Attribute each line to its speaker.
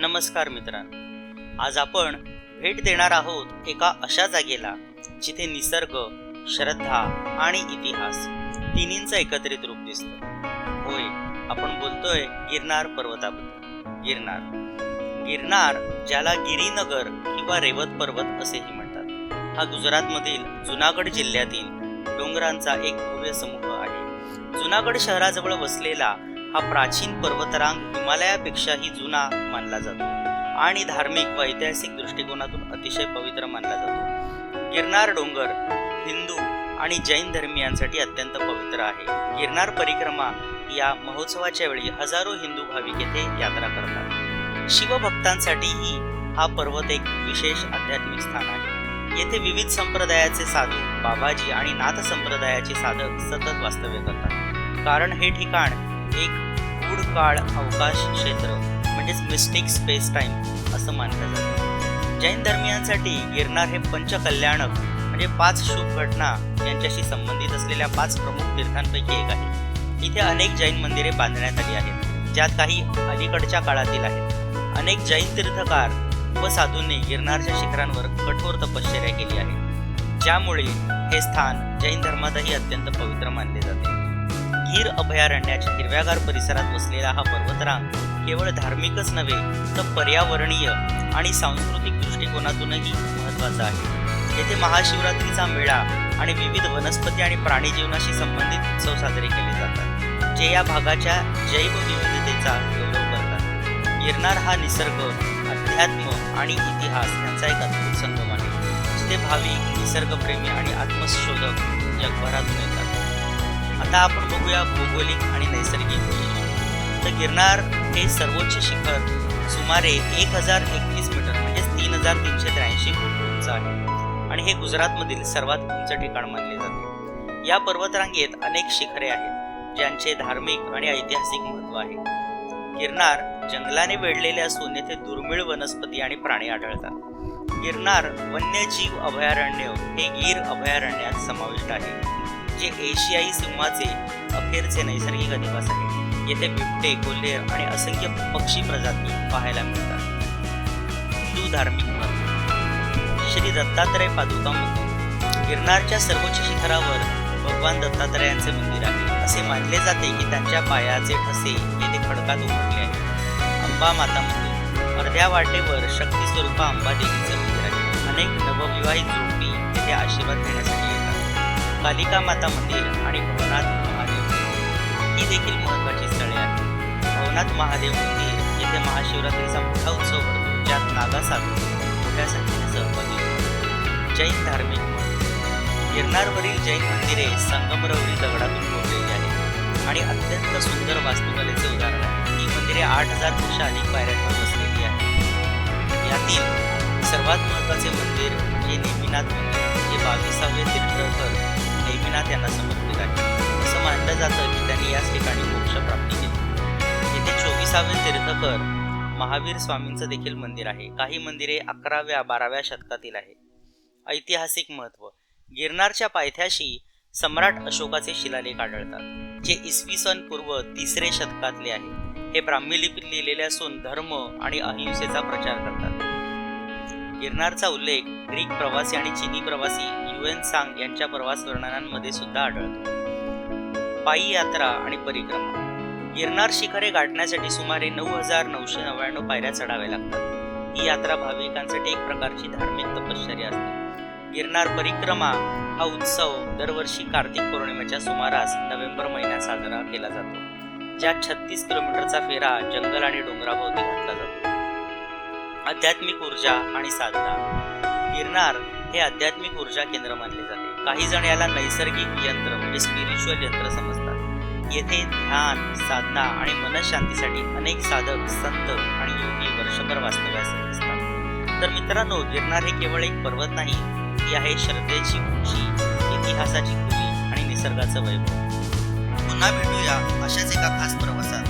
Speaker 1: नमस्कार मित्रांनो. आज आपण भेट देणार आहोत एका अशा जागेला जिथे निसर्ग श्रद्धा आणि इतिहास तिन्हींचं एकत्रित रूप दिसतं. होय आपण बोलतोय गिरनार पर्वताबद्दल. गिरनार. गिरनार ज्याला गिरीनगर किंवा रेवत पर्वत असेही म्हणतात. हा गुजरातमधील जुनागड जिल्ह्यातील डोंगरांचा एक भव्य समूह आहे. जुनागड शहराजवळ वसलेला हा प्राचीन पर्वतरांग हिमालयापेक्षाही जुना मानला जातो आणि धार्मिक व ऐतिहासिक दृष्टिकोनातून अतिशय पवित्र मानला जातो. गिरनार डोंगर हिंदू आणि जैन धर्मियांसाठी अत्यंत पवित्र आहे. गिरनार परिक्रमा या महोत्सवाच्या वेळी हजारो हिंदू भाविक येथे यात्रा करतात. शिवभक्तांसाठीही हा पर्वत एक विशेष आध्यात्मिक स्थान आहे. येथे विविध संप्रदायाचे साधू बाबाजी आणि नाथ संप्रदायाचे साधक सतत वास्तव्य करतात. कारण हे ठिकाण एक गूढ काळ अवकाश क्षेत्र म्हणजेच मिस्टिक स्पेस टाईम असं मानलं जातं. जैन धर्मियांसाठी गिरनार हे पंचकल्याणक म्हणजे पाच शुभ घटना यांच्याशी संबंधित असलेल्या पाच प्रमुख तीर्थांपैकी एक आहे. इथे अनेक जैन मंदिरे बांधण्यात आली आहेत ज्यात काही अलीकडच्या काळातील आहेत. अनेक जैन तीर्थकार व साधूंनी गिरनारच्या शिखरांवर कठोर तपश्चर्या केली आहे ज्यामुळे हे स्थान जैन धर्मातही अत्यंत पवित्र मानले जाते. गीर अभयारण्याच्या हिरव्यागार परिसरात वसलेला हा पर्वतरांग केवळ धार्मिकच नव्हे तर पर्यावरणीय आणि सांस्कृतिक दृष्टिकोनातूनही महत्त्वाचा आहे. येथे महाशिवरात्रीचा मेळा आणि विविध वनस्पती आणि प्राणी जीवनाशी संबंधित उत्सव साजरे केले जातात जे या भागाच्या जैवविविधतेचा गौरव करतात. गिरनार हा निसर्ग अध्यात्म आणि इतिहास यांचा एक अद्भुत संगम आहे जिथे भाविक निसर्गप्रेमी आणि आत्मशोधक जगभरातून येतात. आता आपण बघूया भौगोलिक आणि नैसर्गिक. तर गिरनार हे सर्वोच्च शिखर सुमारे एक हजार एकवीस मीटर म्हणजेच तीन हजार तीनशे त्र्याऐंशी फूट उंच आहे. आणि हे गुजरातमधील सर्वात उंच ठिकाण मानले जाते. या पर्वतरांगेत अनेक शिखरे आहेत ज्यांचे धार्मिक आणि ऐतिहासिक महत्त्व आहे. गिरनार जंगलाने वेढलेले असून येथे दुर्मिळ वनस्पती आणि प्राणी आढळतात. गिरनार वन्यजीव अभयारण्य हे गीर अभयारण्यात समाविष्ट आहे. म्हणजे एशियाई सिंहाचे अखेरचे नैसर्गिक अधिवास आहे येथे बिबटे कोल्हेर आणि असंख्य पक्षी प्रजाती पाहायला मिळतात. हिंदू धार्मिक श्री दत्तात्रय पादुका मंदिर. गिरनारच्या सर्वोच्च शिखरावर भगवान दत्तात्रयांचे मंदिर आहे. असे मानले जाते की त्यांच्या पायाचे ठसे येथे खडकात उमटले आहे अंबा माता मंदिर. अर्ध्या वाटेवर शक्ती स्वरूपा अंबा देवीचे मंदिर आहे. अनेक नवविवाहित जोडपी येथे आशीर्वाद घेण्यासाठी कालिका माता मंदिर आणि भवनाथ महादेव ही देखील महत्त्वाची स्थळे आहेत. भवनाथ महादेव मंदिर येथे महाशिवरात्रीचा मोठा उत्सव भरतो ज्यात नागा मोठ्या संख्येने सहभागी जैन धार्मिक गिरणारवरील जैन मंदिरे संगमरवरी दगडातून कोरलेली आहेत. आणि अत्यंत सुंदर वास्तुकलेचे उदाहरण आहे. ही मंदिरे आठ हजारपेक्षा अधिक पायऱ्यांवर बसलेली आहेत. यातील सर्वात महत्त्वाचे मंदिर म्हणजे नेमिनाथ मंदिर जे बावीसावे तीर्थकर नेमिनाथ यांना समर्पित आहे. असं मानलं जातं की त्यांनी याच ठिकाणी मोक्ष प्राप्ती केली. येथे चोवीसावे तीर्थकर महावीर स्वामींचं देखील मंदिर आहे. काही मंदिरे अकराव्या बाराव्या शतकातील आहे. ऐतिहासिक महत्त्व गिरनारच्या पायथ्याशी सम्राट अशोकाचे शिलालेख आढळतात जे इसवी सन पूर्व तिसरे शतकातले आहे. हे ब्राह्मी लिपीत लिहिलेले असून धर्म आणि अहिंसेचा प्रचार करतात. गिरनारचा उल्लेख ग्रीक प्रवासी आणि चिनी प्रवासी युएन सांग यांच्या प्रवास वर्णनांमध्ये सुद्धा आढळतो. पायी यात्रा आणि परिक्रमा. गिरनार शिखरे गाठण्यासाठी सुमारे नऊ हजार नऊशे नव्याण्णव पायऱ्या चढाव्या लागतात. ही यात्रा भाविकांसाठी एक प्रकारची धार्मिक तपश्चर्या असते. गिरनार परिक्रमा हा उत्सव दरवर्षी कार्तिक पौर्णिमेच्या सुमारास नोव्हेंबर महिन्यात साजरा केला जातो ज्यात छत्तीस किलोमीटरचा फेरा जंगल आणि डोंगराभोवती घातला जातो. आध्यात्मिक ऊर्जा आणि साधना. गिरनार हे आध्यात्मिक ऊर्जा केंद्र मानले जाते. काही जण याला नैसर्गिक यंत्र म्हणजे स्पिरिच्युअल यंत्र समजतात. येथे ध्यान साधना आणि मनशांतीसाठी अनेक साधक संत आणि योगी वर्षभर वास्तव्यास असतात. तर मित्रांनो गिरणार हे केवळ एक पर्वत नाही ती आहे श्रद्धेची उंची इतिहासाची खुली आणि निसर्गाचं वैभव. पुन्हा भेटूया अशाच एका खास प्रवासात.